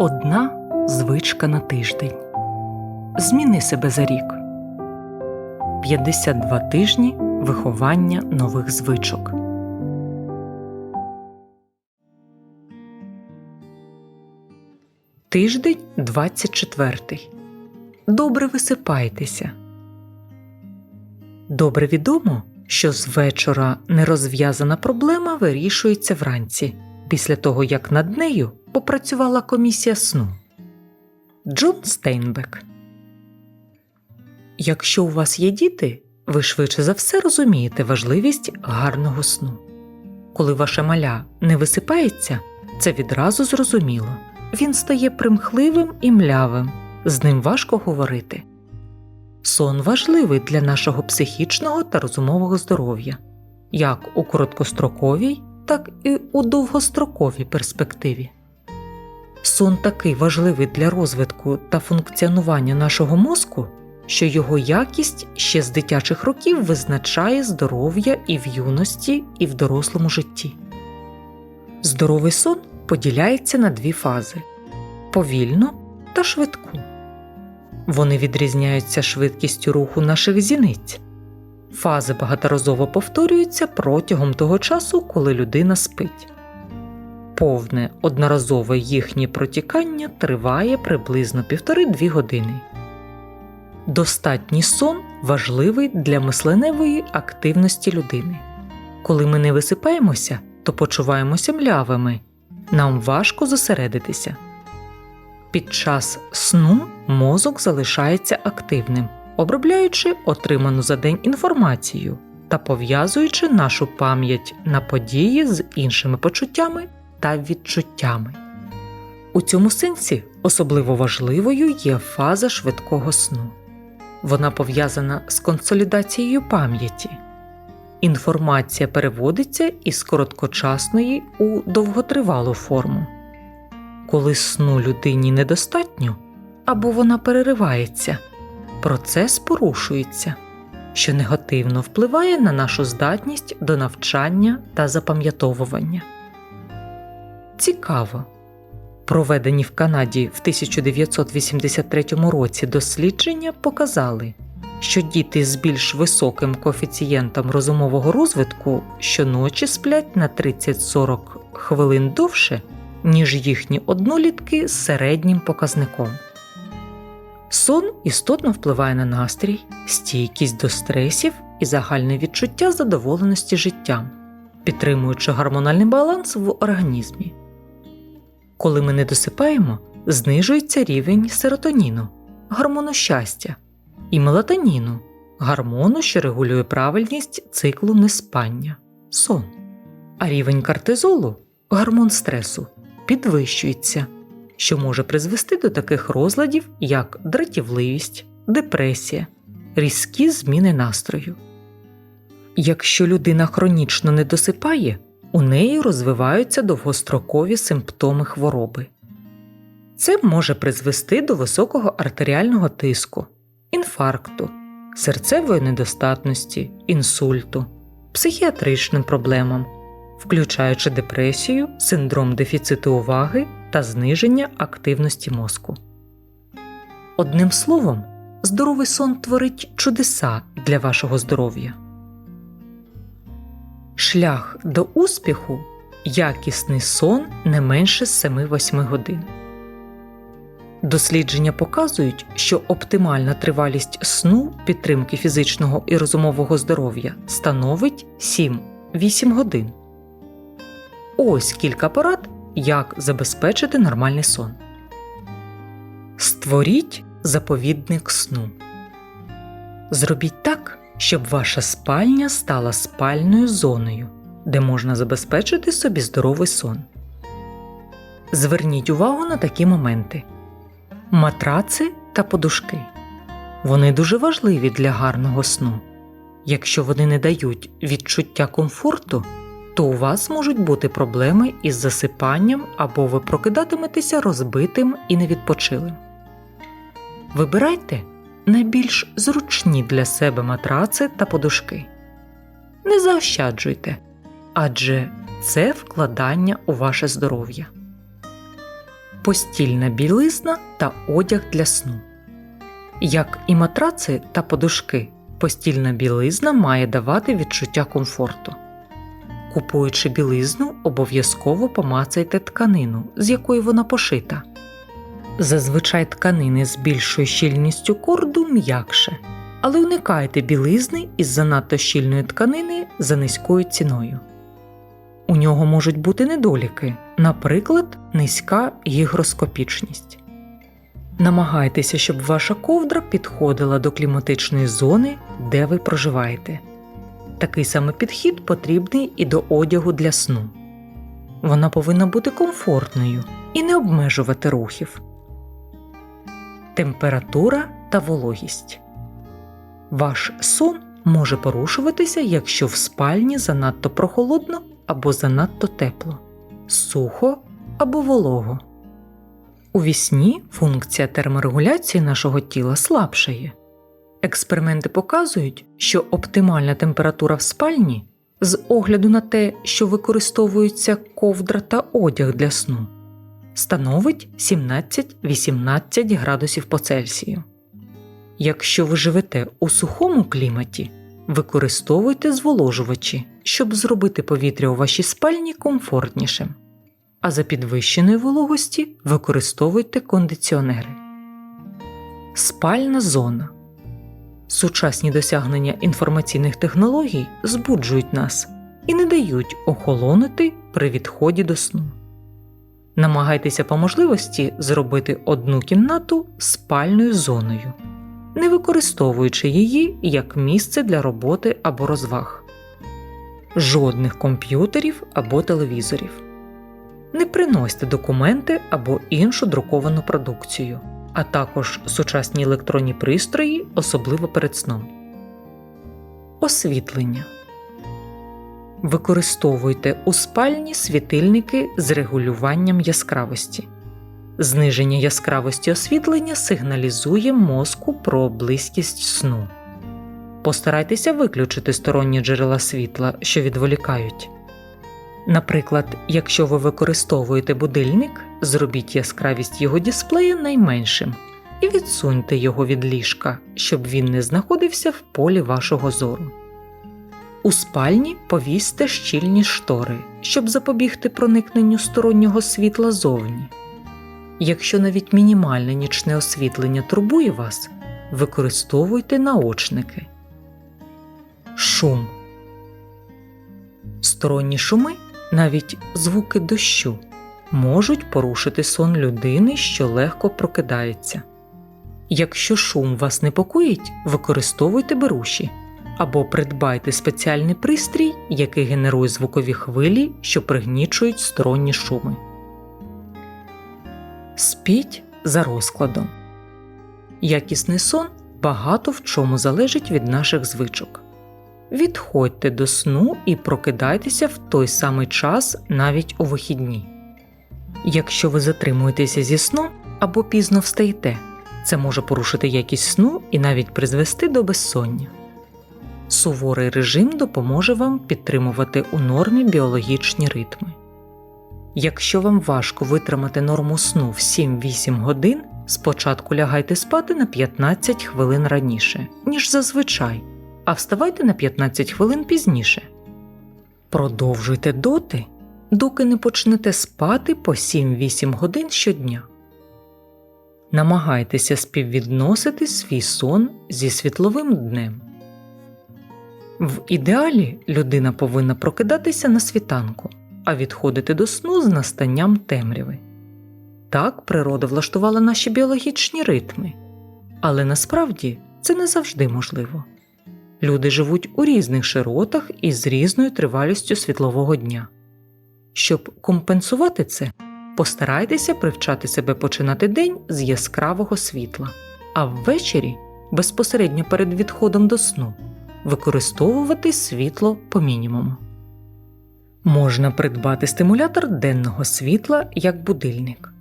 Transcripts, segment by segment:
Одна звичка на тиждень. Зміни себе за рік. 52 тижні виховання нових звичок. Тиждень 24. Добре висипайтеся. Добре відомо, що з вечора нерозв'язана проблема вирішується вранці, після того як над нею попрацювала комісія сну. Джон Стейнбек. Якщо у вас є діти, ви швидше за все розумієте важливість гарного сну. Коли ваша маля не висипається, це відразу зрозуміло. Він стає примхливим і млявим, з ним важко говорити. Сон важливий для нашого психічного та розумового здоров'я, як у короткостроковій, так і у довгостроковій перспективі. Сон такий важливий для розвитку та функціонування нашого мозку, що його якість ще з дитячих років визначає здоров'я і в юності, і в дорослому житті. Здоровий сон поділяється на дві фази повільну та швидку. Вони відрізняються швидкістю руху наших зіниць. Фази багаторазово повторюються протягом того часу, коли людина спить. Повне одноразове їхнє протікання триває приблизно 1,5-2 години. Достатній сон важливий для мисленевої активності людини. Коли ми не висипаємося, то почуваємося млявими, нам важко зосередитися. Під час сну мозок залишається активним, обробляючи отриману за день інформацію та пов'язуючи нашу пам'ять на події з іншими почуттями та відчуттями. У цьому сенсі особливо важливою є фаза швидкого сну. Вона пов'язана з консолідацією пам'яті. Інформація переводиться із короткочасної у довготривалу форму. Коли сну людині недостатньо або вона переривається, процес порушується, що негативно впливає на нашу здатність до навчання та запам'ятовування. Цікаво. Проведені в Канаді в 1983 році дослідження показали, що діти з більш високим коефіцієнтом розумового розвитку щоночі сплять на 30-40 хвилин довше, ніж їхні однолітки з середнім показником. Сон істотно впливає на настрій, стійкість до стресів і загальне відчуття задоволеності життям, підтримуючи гормональний баланс в організмі. Коли ми не досипаємо, знижується рівень серотоніну, гормону щастя, і мелатоніну, гормону, що регулює правильність циклу неспання, сон. А рівень кортизолу, гормон стресу, підвищується, що може призвести до таких розладів, як дратівливість, депресія, різкі зміни настрою. Якщо людина хронічно не досипає, у неї розвиваються довгострокові симптоми хвороби. Це може призвести до високого артеріального тиску, інфаркту, серцевої недостатності, інсульту, психіатричним проблемам, включаючи депресію, синдром дефіциту уваги та зниження активності мозку. Одним словом, здоровий сон творить чудеса для вашого здоров'я. Шлях до успіху якісний сон не менше 7-8 годин. Дослідження показують, що оптимальна тривалість сну підтримки фізичного і розумового здоров'я становить 7-8 годин. Ось кілька порад, як забезпечити нормальний сон. Створіть заповідник сну. Зробіть так, щоб ваша спальня стала спальною зоною, де можна забезпечити собі здоровий сон. Зверніть увагу на такі моменти: матраци та подушки. Вони дуже важливі для гарного сну. Якщо вони не дають відчуття комфорту, то у вас можуть бути проблеми із засипанням або ви прокидатиметеся розбитим і невідпочилим. Вибирайте найбільш зручні для себе матраци та подушки. Не заощаджуйте, адже це вкладання у ваше здоров'я. постільна білизна та одяг для сну. Як і матраци та подушки, постільна білизна має давати відчуття комфорту. Купуючи білизну, обов'язково помацайте тканину, з якої вона пошита. Зазвичай тканини з більшою щільністю корду м'якше, але уникайте білизни із занадто щільної тканини за низькою ціною. У нього можуть бути недоліки, наприклад, низька гігроскопічність. Намагайтеся, щоб ваша ковдра підходила до кліматичної зони, де ви проживаєте. Такий самий підхід потрібний і до одягу для сну. Вона повинна бути комфортною і не обмежувати рухів. Температура та вологість. Ваш сон може порушуватися, якщо в спальні занадто прохолодно або занадто тепло, сухо або волого. У вісні функція терморегуляції нашого тіла слабшає. Експерименти показують, що оптимальна температура в спальні з огляду на те, що використовується ковдра та одяг для сну, становить 17-18 градусів по Цельсію. Якщо ви живете у сухому кліматі, використовуйте зволожувачі, щоб зробити повітря у вашій спальні комфортнішим, а за підвищеної вологості використовуйте кондиціонери. Спальна зона Сучасні досягнення інформаційних технологій збуджують нас і не дають охолонути при відході до сну. Намагайтеся по можливості зробити одну кімнату спальною зоною, не використовуючи її як місце для роботи або розваг, жодних комп'ютерів або телевізорів. Не приносьте документи або іншу друковану продукцію а також сучасні електронні пристрої, особливо перед сном. Освітлення Використовуйте у спальні світильники з регулюванням яскравості. Зниження яскравості освітлення сигналізує мозку про близькість сну. Постарайтеся виключити сторонні джерела світла, що відволікають. Наприклад, якщо ви використовуєте будильник, зробіть яскравість його дисплея найменшим і відсуньте його від ліжка, щоб він не знаходився в полі вашого зору. У спальні повісьте щільні штори, щоб запобігти проникненню стороннього світла зовні. Якщо навіть мінімальне нічне освітлення турбує вас, використовуйте наочники. Шум. Сторонні шуми навіть звуки дощу можуть порушити сон людини, що легко прокидається. Якщо шум вас непокоїть, використовуйте беруші або придбайте спеціальний пристрій, який генерує звукові хвилі, що пригнічують сторонні шуми. Спіть за розкладом. Якісний сон багато в чому залежить від наших звичок. Відходьте до сну і прокидайтеся в той самий час навіть у вихідні. Якщо ви затримуєтеся зі сном або пізно встаєте, це може порушити якість сну і навіть призвести до безсоння. Суворий режим допоможе вам підтримувати у нормі біологічні ритми. Якщо вам важко витримати норму сну в 7-8 годин, спочатку лягайте спати на 15 хвилин раніше, ніж зазвичай а вставайте на 15 хвилин пізніше. Продовжуйте доти, доки не почнете спати по 7-8 годин щодня. Намагайтеся співвідносити свій сон зі світловим днем. В ідеалі людина повинна прокидатися на світанку, а відходити до сну з настанням темряви. Так природа влаштувала наші біологічні ритми, але насправді це не завжди можливо. Люди живуть у різних широтах і з різною тривалістю світлового дня. Щоб компенсувати це, постарайтеся привчати себе починати день з яскравого світла, а ввечері, безпосередньо перед відходом до сну, використовувати світло по мінімуму. Можна придбати стимулятор денного світла як будильник.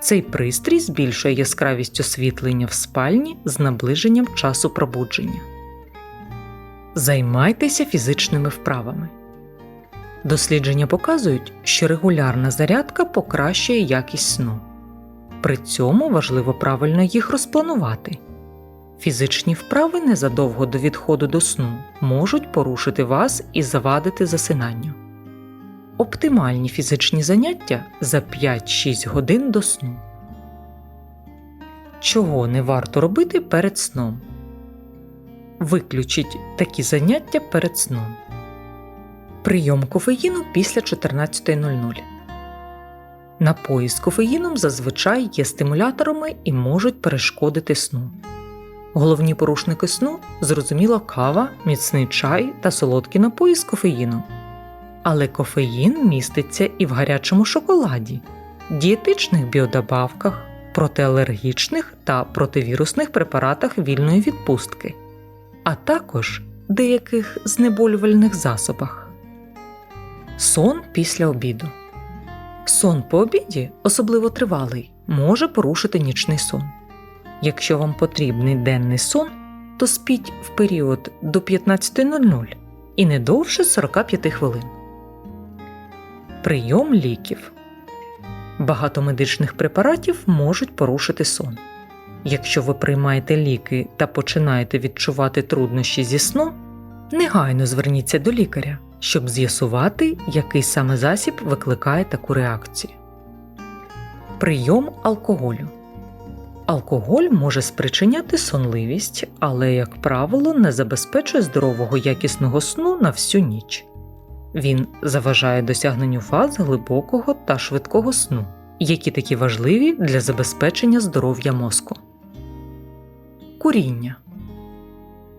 Цей пристрій збільшує яскравість освітлення в спальні з наближенням часу пробудження. Займайтеся фізичними вправами. Дослідження показують, що регулярна зарядка покращує якість сну. При цьому важливо правильно їх розпланувати. Фізичні вправи незадовго до відходу до сну можуть порушити вас і завадити засинанню. Оптимальні фізичні заняття за 5-6 годин до сну. Чого не варто робити перед сном? Виключіть такі заняття перед сном. Прийом кофеїну після 14.00. Напої з кофеїном зазвичай є стимуляторами і можуть перешкодити сну. Головні порушники сну зрозуміло кава, міцний чай та солодкі напої з кофеїном. Але кофеїн міститься і в гарячому шоколаді, дієтичних біодобавках, протиалергічних та противірусних препаратах вільної відпустки, а також деяких знеболювальних засобах. Сон після обіду. Сон по обіді, особливо тривалий, може порушити нічний сон. Якщо вам потрібний денний сон, то спіть в період до 15.00 і не довше 45 хвилин. Прийом ліків. Багато медичних препаратів можуть порушити сон. Якщо ви приймаєте ліки та починаєте відчувати труднощі зі сном, негайно зверніться до лікаря, щоб з'ясувати, який саме засіб викликає таку реакцію. Прийом алкоголю. Алкоголь може спричиняти сонливість, але, як правило, не забезпечує здорового якісного сну на всю ніч. Він заважає досягненню фаз глибокого та швидкого сну, які такі важливі для забезпечення здоров'я мозку. Куріння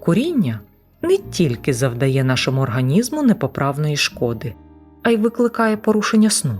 Куріння не тільки завдає нашому організму непоправної шкоди, а й викликає порушення сну.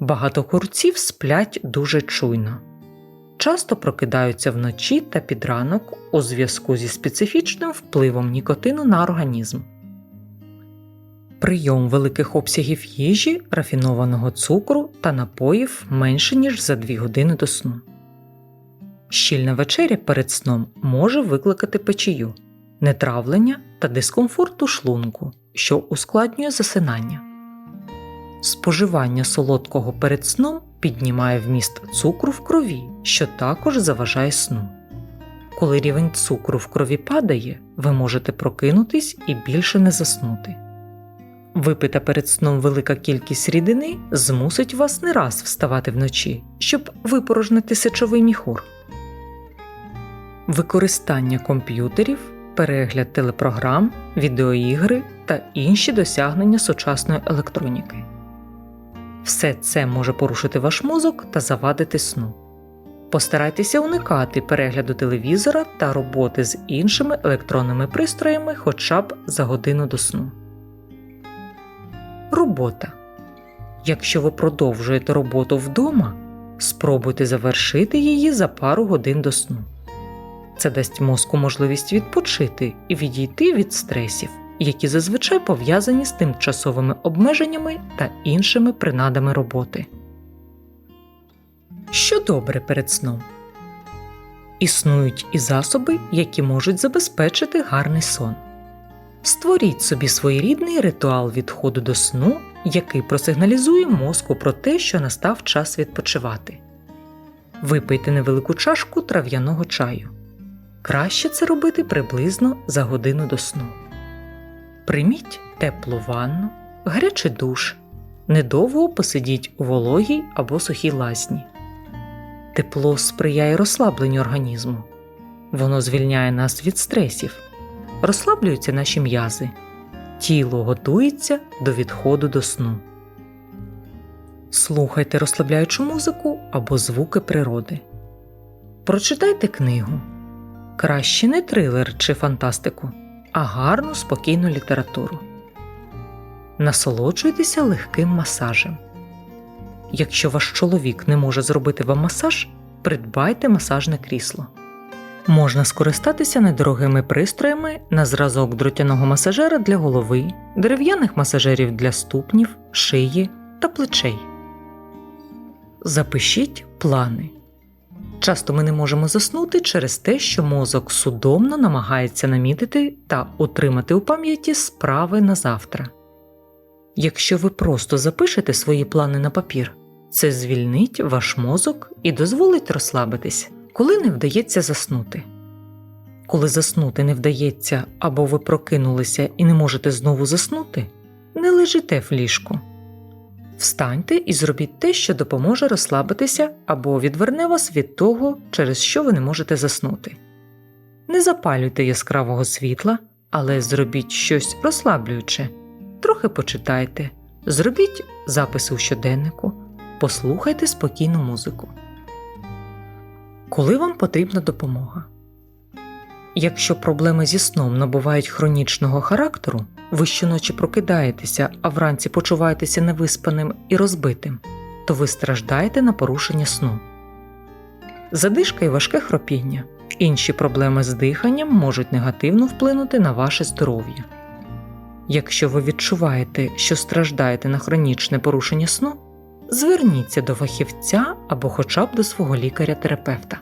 Багато курців сплять дуже чуйно, часто прокидаються вночі та під ранок у зв'язку зі специфічним впливом нікотину на організм. Прийом великих обсягів їжі, рафінованого цукру та напоїв менше ніж за 2 години до сну. Щільна вечеря перед сном може викликати печію, нетравлення та дискомфорт у шлунку, що ускладнює засинання. Споживання солодкого перед сном піднімає вміст цукру в крові, що також заважає сну. Коли рівень цукру в крові падає, ви можете прокинутись і більше не заснути. Випита перед сном велика кількість рідини змусить вас не раз вставати вночі, щоб випорожнити сечовий міхур. Використання комп'ютерів, перегляд телепрограм, відеоігри та інші досягнення сучасної електроніки. Все це може порушити ваш мозок та завадити сну. Постарайтеся уникати перегляду телевізора та роботи з іншими електронними пристроями хоча б за годину до сну. Робота. Якщо ви продовжуєте роботу вдома, спробуйте завершити її за пару годин до сну. Це дасть мозку можливість відпочити і відійти від стресів, які зазвичай пов'язані з тимчасовими обмеженнями та іншими принадами роботи. Що добре перед сном? Існують і засоби, які можуть забезпечити гарний сон. Створіть собі своєрідний ритуал відходу до сну, який просигналізує мозку про те, що настав час відпочивати. Випийте невелику чашку трав'яного чаю. Краще це робити приблизно за годину до сну. Прийміть теплу ванну, гарячий душ, недовго посидіть у вологій або сухій лазні. Тепло сприяє розслабленню організму, воно звільняє нас від стресів, розслаблюються наші м'язи, тіло готується до відходу до сну. Слухайте розслабляючу музику або звуки природи. Прочитайте книгу. Краще не трилер чи фантастику, а гарну спокійну літературу. Насолоджуйтеся легким масажем. Якщо ваш чоловік не може зробити вам масаж, придбайте масажне крісло. Можна скористатися недорогими пристроями на зразок дротяного масажера для голови, дерев'яних масажерів для ступнів, шиї та плечей. Запишіть плани. Часто ми не можемо заснути через те, що мозок судомно намагається намітити та утримати у пам'яті справи на завтра. Якщо ви просто запишете свої плани на папір, Це звільнить ваш мозок і дозволить розслабитись, коли не вдається заснути. Коли заснути не вдається або ви прокинулися і не можете знову заснути, не лежите в ліжку. Встаньте і зробіть те, що допоможе розслабитися або відверне вас від того, через що ви не можете заснути. Не запалюйте яскравого світла, але зробіть щось розслаблююче. Трохи почитайте, зробіть записи у щоденнику, послухайте спокійну музику. Коли вам потрібна допомога? Якщо проблеми зі сном набувають хронічного характеру, ви щоночі прокидаєтеся, а вранці почуваєтеся невиспаним і розбитим, то ви страждаєте на порушення сну. Задишка і важке хропіння. Інші проблеми з диханням можуть негативно вплинути на ваше здоров'я. Якщо ви відчуваєте, що страждаєте на хронічне порушення сну, зверніться до фахівця або хоча б до свого лікаря-терапевта.